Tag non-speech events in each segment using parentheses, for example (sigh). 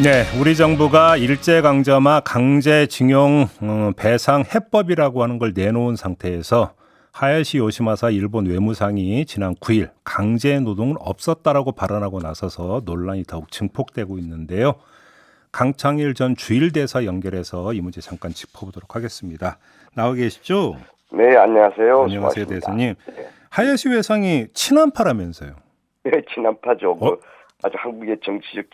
네, 우리 정부가 일제강점화 강제징용 어, 배상 해법이라고 하는 걸 내놓은 상태에서 하야시 요시마사 일본 외무상이 지난 9일 강제 노동은 없었다라고 발언하고 나서서 논란이 더욱 증폭되고 있는데요. 강창일 전 주일대사 연결해서 이 문제 잠깐 짚어보도록 하겠습니다. 나와 계시죠? 네, 안녕하세요. 안녕하세요. 대사님. 네. 하야시 외상이 친한파라면서요? 네, 친한파죠. 어? 뭐 아주 한국의 정치적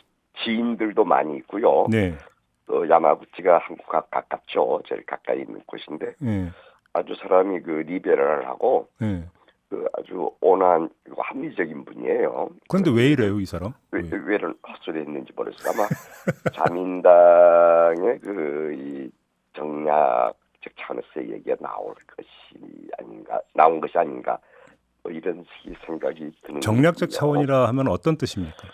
지인들도 많이 있고요. 네, 또 야마구치가 한국과 가깝죠. 제일 가까이 있는 곳인데 네, 아주 사람이 그 리베럴하고 네. 그 아주 온화한 합리적인 분이에요. 그런데 왜 이래요, 이 사람? 왜, 왜? 왜 이런 헛소리 했는지 모르겠어요. 아마 (laughs) 자민당의 그 이 정략적 차원에서의 얘기가 나올 것이 아닌가, 나온 것이 아닌가, 뭐 이런 생각이 드는. 정략적. 차원이라 하면 어떤 뜻입니까?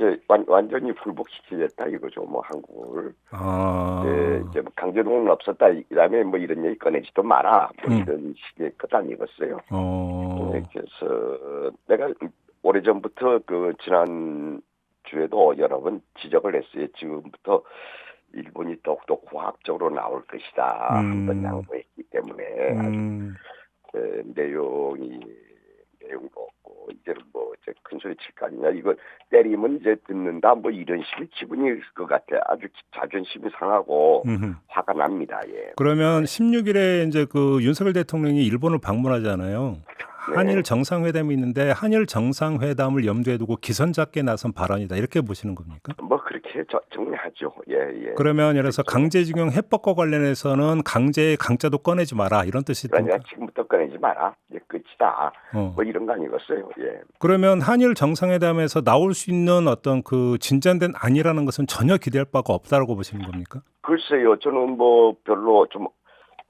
이제 완, 완전히 불복시키겠다 이거죠. 뭐 한국을 아, 예, 이제 뭐 강제동은 없었다. 이다음에 뭐 이런 얘기 꺼내지도 마라. 뭐 음. 이런 식의 것 아니겠어요. 어, 네, 그래서 내가 오래 전부터 그 지난 주에도 여러 번 지적을 했어요. 지금부터 일본이 더욱더 고학적으로 나올 것이다. 음. 한번 양보했기 때문에 음, 그 내용이 내용도 이제는 뭐 이제 큰 소리 칠 거 아니냐. 이거 때리면 이제 듣는다. 뭐 이런 식의 기분일 것 같아. 아주 자존심이 상하고 음흠. 화가 납니다. 예. 그러면 16일에 이제 그 윤석열 대통령이 일본을 방문하잖아요. 네. 한일 정상회담이 있는데 한일 정상회담을 염두에 두고 기선잡게 나선 발언이다 이렇게 보시는 겁니까? 뭐 그렇게 저- 정리하죠 예 예 그러면 예를 들어서 강제징용 해법과 관련해서는 강제 강자도 꺼내지 마라 이런 뜻이든가. 그러니까 지금부터 꺼내지 마라 이제 끝이다 어. 뭐 이런 거 아니겠어요 예 그러면 한일 정상회담에서 나올 수 있는 어떤 그 진전된 안이라는 것은 전혀 기대할 바가 없다라고 보시는 겁니까? 글쎄요 저는 뭐 별로 좀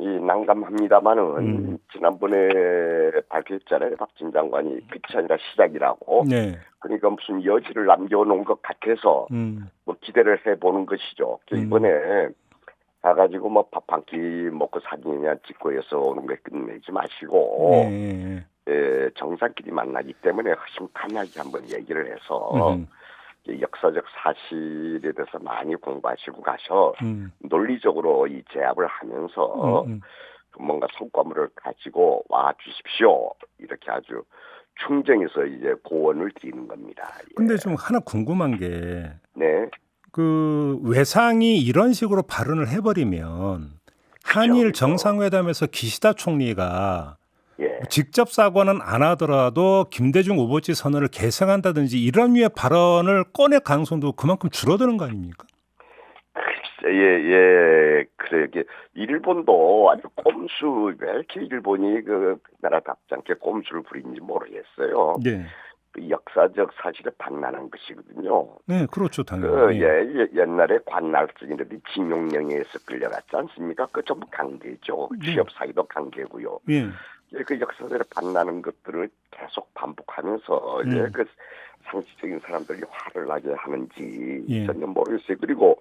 이 난감합니다만은 음. 지난번에 발표했잖아요 박진 장관이 끝이 아니라 시작이라고 네. 그러니까 무슨 여지를 남겨놓은 것 같아서 음. 뭐 기대를 해보는 것이죠. 그 음. 이번에 가가지고 뭐 밥 한 끼 먹고 사진이나 찍고 해서 오는 거 끝내지 마시고 예. 예, 정상끼리 만나기 때문에 허심탄회하게 한번 얘기를 해서 음. 이 역사적 사실에 대해서 많이 공부하시고 가서 음. 논리적으로 이 제압을 하면서 음. 음. 뭔가 성과물을 가지고 와 주십시오 이렇게 아주 충정해서 이제 고언을 드리는 겁니다. 예. 근데 좀 하나 궁금한 게 네. 그 외상이 이런 식으로 발언을 해버리면 한일 그죠. 정상회담에서 기시다 총리가 예. 직접 사과는 안 하더라도 김대중 오버치 선언을 개성한다든지 이런 류의 발언을 꺼낼 가능성도 그만큼 줄어드는 거 아닙니까? 예, 예, 그래, 이게, 일본도 아주 꼼수, 왜 이렇게 일본이 그, 나라답지 않게 꼼수를 부리는지 모르겠어요. 네, 그 역사적 사실에 반란한 것이거든요. 네, 그렇죠, 그, 당연히. 예, 예, 옛날에 관날증이라든지 징용령에서 끌려갔지 않습니까? 그 전부 강제죠. 네. 취업 사기도 강제고요. 예, 예, 그 역사들에 반나는 것들을 계속 반복하면서 예, 음. 그 상식적인 사람들이 화를 나게 하는지 예. 전혀 모르겠어요. 그리고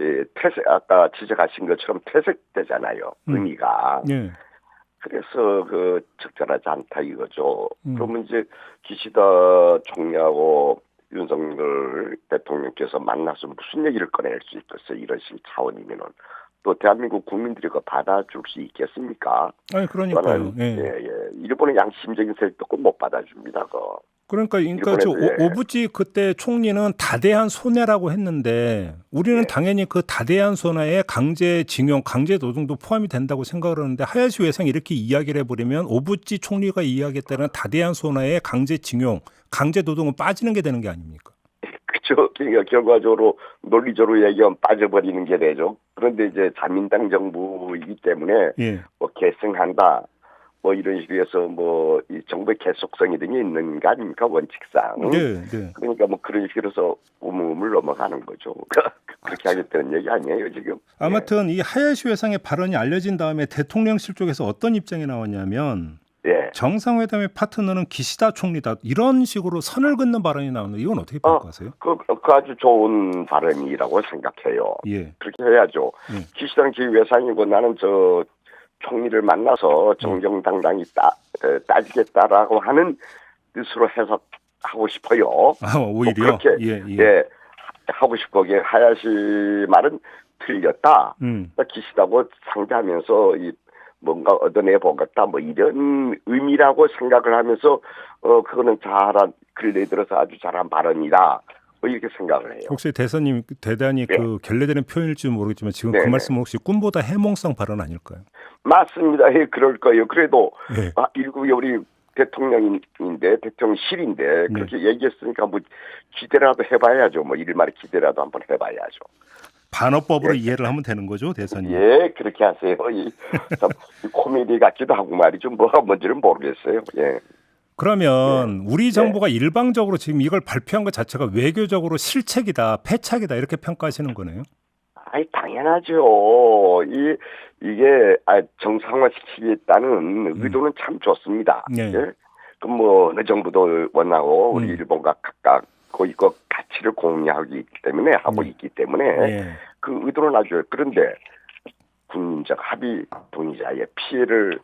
예, 퇴색 아까 지적하신 것처럼 퇴색되잖아요. 음. 의미가. 예, 그래서 그 적절하지 않다 이거죠. 음. 그러면 이제 기시다 총리하고 윤석열 대통령께서 만나서 무슨 얘기를 꺼낼 수 있겠어요. 이런 식 차원이면은 또 대한민국 국민들이 그 받아줄 수 있겠습니까? 아니 그러니까요. 예. 예, 예. 일본의 양심적인 세력도 못 받아줍니다. 그. 그러니까, 그러니까 저 예. 오- 오부지 그때 총리는 다대한 손해라고 했는데 우리는 예. 당연히 그 다대한 손해에 강제징용, 강제노동도 포함이 된다고 생각을 하는데 하야시 외상이 이렇게 이야기를 해버리면 오부지 총리가 이야기했다는 다대한 손해에 강제징용, 강제노동은 빠지는 게 되는 게 아닙니까? 그죠. 그러니까 결과적으로 논리적으로 얘기하면 빠져버리는 게 되죠. 그런데 이제 자민당 정부이기 때문에 예. 뭐 계승한다. 뭐 이런 식으로 해서 뭐 이 정부의 계속성이 등이 있는 거 아닙니까 원칙상. 네, 네. 그러니까 뭐 그런 식으로 해서 우물우물 넘어가는 거죠. (laughs) 그렇게 하겠다는 얘기 아니에요 지금. 아무튼 이 하야시 외상의 발언이 알려진 다음에 대통령실 쪽에서 어떤 입장이 나왔냐면 예. 정상회담의 파트너는 기시다 총리다 이런 식으로 선을 긋는 발언이 나오는데 이건 어떻게 어. 평가하세요? 그, 그 아주 좋은 발언이라고 생각해요. 예. 그렇게 해야죠. 음. 기시당 지휘회상이고 나는 저 총리를 만나서 정정당당히 따, 에, 따지겠다라고 하는 뜻으로 해석하고 싶어요. 아 오히려 뭐 그렇게, 예, 예. 예. 하고 싶게 하야시 말은 틀렸다. 음. 기시다고 상대하면서 이 뭔가 얻어내 보겠다 뭐 이런 의미라고 생각을 하면서 어 그거는 잘한 근래 들어서 아주 잘한 발언이다 뭐 이렇게 생각을 해요. 혹시 대선님 대단히 네. 그 결례되는 표현일지 모르겠지만 지금 네, 그 네. 말씀은 혹시 꿈보다 해몽성 발언 아닐까요? 맞습니다. 예, 그럴 거예요. 그래도 예. 아, 일국이 우리 대통령인데 대통령실인데 네. 그렇게 얘기했으니까 뭐 기대라도 해봐야죠. 뭐 일말의 기대라도 한번 해봐야죠. 반어법으로 이해를 하면 되는 거죠, 대선님? 예, 그렇게 하세요. 이, 참, 이 코미디 같기도 하고 말이죠. 뭐가 뭔지는 모르겠어요. 예. 그러면 우리 정부가 일방적으로 지금 이걸 발표한 것 자체가 외교적으로 실책이다, 패착이다 이렇게 평가하시는 거네요. 아이 당연하죠. 이 이게 아, 정상화시키겠다는 의도는 참 좋습니다. 네. 예? 그뭐 어느 정부도 원하고 우리 음. 일본과 각각 그 이거 가치를 공유하기 때문에 하고 음. 있기 때문에 예. 그 의도는 아주 좋아요. 그런데 군인적 합의 동의자의 피해를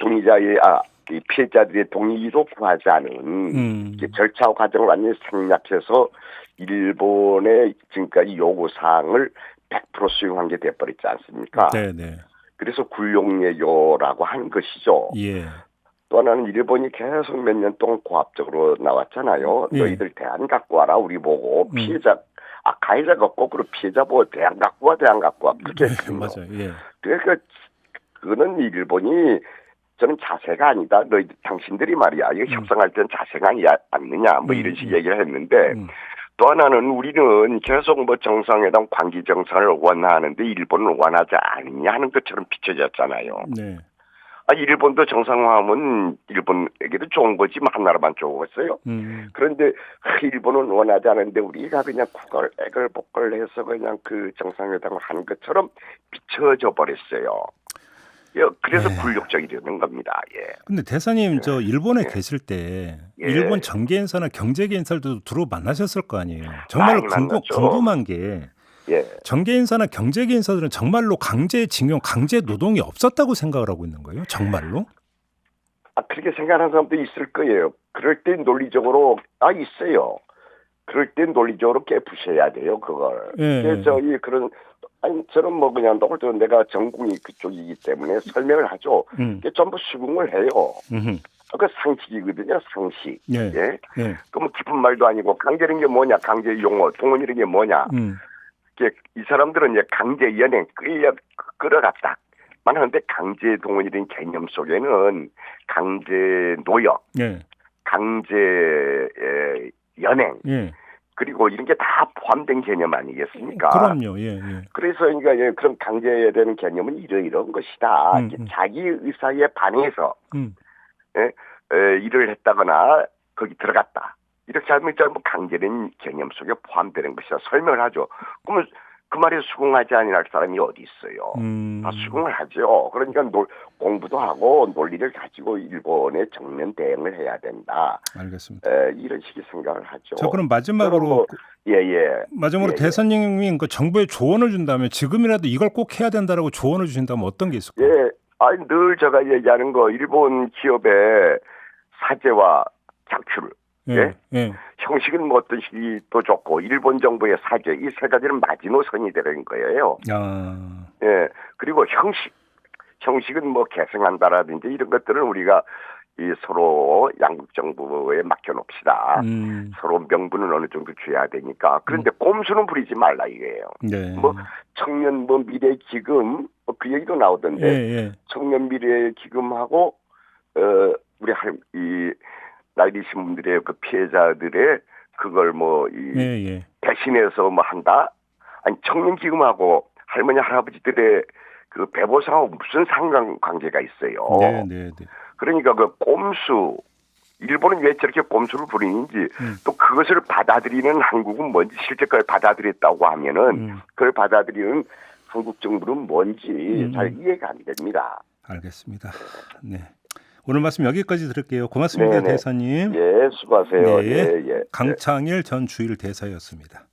동의자의 아 이 피해자들의 동의도 구하지 않은 음. 절차 과정을 완전히 생략해서 일본의 지금까지 요구 사항을 100% 수용한 게 돼버렸지 않습니까? 네, 네. 그래서 굴욕예요라고 하는 것이죠. 예. 또 하나는 일본이 계속 몇 년 동안 고압적으로 나왔잖아요. 예. 너희들 대안 갖고 와라 우리 보고 음. 피해자 아 가해자가 거꾸로 피해자 보고 대안 갖고 와 대안 갖고 와 그렇게 네, 했거든요. 맞아요. 예. 그러니까 그거는 일본이 저는 자세가 아니다. 너희 당신들이 말이야. 이거 음. 협상할 땐 자세가 아니야 않느냐. 뭐 음, 이런 식 음. 얘기를 했는데 음. 또 하나는 우리는 계속 뭐 정상회담 관계 정상을 원하는데 일본은 원하지 않느냐 하는 것처럼 비춰졌잖아요. 네. 아 일본도 정상화하면 일본에게도 좋은 거지 뭐한 나라만 좋겠어요. 음. 그런데 일본은 원하지 않은데 우리가 그냥 국을 애걸 복걸 해서 그냥 그 정상회담을 하는 것처럼 비춰져 버렸어요. 예, 그래서 네. 굴욕적이 되는 겁니다. 예. 근데 대사님 저 일본에 예. 계실 때 예. 일본 정계 인사나 경제계 인사들도 주로 만나셨을 거 아니에요. 정말 많이 궁금. 궁금한 게 예. 정계 인사나 경제계 인사들은 정말로 강제징용, 강제 노동이 없었다고 생각을 하고 있는 거예요? 정말로? 아, 그렇게 생각하는 사람도 있을 거예요. 그럴 때 논리적으로, 아, 있어요. 그럴 때 논리적으로 깨부셔야 돼요, 그걸. 예. 그래서 저희 그런, 아니, 저는 뭐 그냥 너도 내가 전공이 그쪽이기 때문에 설명을 하죠. 음. 이게 전부 수긍을 해요. 음흠. 아, 그 상식이거든요, 상식. 예. 예. 예. 그뭐 깊은 말도 아니고 강제는 게 뭐냐, 강제 용어, 동원이라는 게 뭐냐. 음. 이 사람들은 이제 강제 연행 끌려 끌어갔다. 만 하는데 강제 동원이라는 개념 속에는 강제 노역, 예. 강제 에, 연행 예. 그리고 이런 게 다 포함된 개념 아니겠습니까? 그럼요. 예. 예. 그래서 그러니까 예, 그런 강제되는 개념은 이러이러한 것이다. 음, 음. 자기 의사에 반해서 음. 에, 일을 했다거나 거기 들어갔다. 이렇게 하면 전부 강제된 개념 속에 포함되는 것이다. 설명을 하죠. 그러면 그 말에 수긍하지 아니할 사람이 어디 있어요? 음. 다 수긍을 하죠. 그러니까 놀- 공부도 하고 논리를 가지고 일본에 정면 대응을 해야 된다. 알겠습니다. 에, 이런 식의 생각을 하죠. 자, 그럼 마지막으로 뭐- 예, 예. 마지막으로 예, 예. 대선님이 그 정부에 조언을 준다면 지금이라도 이걸 꼭 해야 된다라고 조언을 주신다면 어떤 게 있을까요? 예. 아니, 늘 제가 얘기하는 거, 일본 기업의 사죄와 작출, 예? 예. 형식은 뭐 어떤 또 좋고, 일본 정부의 사죄, 이 세 가지는 마지노선이 되는 거예요. 아. 예. 그리고 형식, 형식은 뭐 개성한다라든지 이런 것들은 우리가 이 서로 양국 정부에 맡겨놓읍시다. 음. 서로 명분은 어느 정도 줘야 되니까. 그런데 꼼수는 부리지 말라 이거예요. 네. 뭐 청년 뭐 미래 기금 뭐 그 얘기도 나오던데 예, 예. 청년 미래 기금하고 어 우리 할이 나이 드신 분들의 그 피해자들의 그걸 뭐이 예, 예. 대신해서 뭐 한다 아니 청년 기금하고 할머니 할아버지들의 그 배보상하고 무슨 상관 관계가 있어요. 네, 네, 네. 그러니까 그 꼼수 일본은 왜 저렇게 꼼수를 부리는지 음. 또 그것을 받아들이는 한국은 뭔지 실제 그걸 받아들였다고 하면은 음. 그걸 받아들이는 한국 정부는 뭔지 음. 잘 이해가 안 됩니다. 알겠습니다. 네. 오늘 말씀 여기까지 들을게요. 고맙습니다, 네네. 대사님. 예, 수고하세요. 네. 예, 예. 강창일 전 주일 대사였습니다.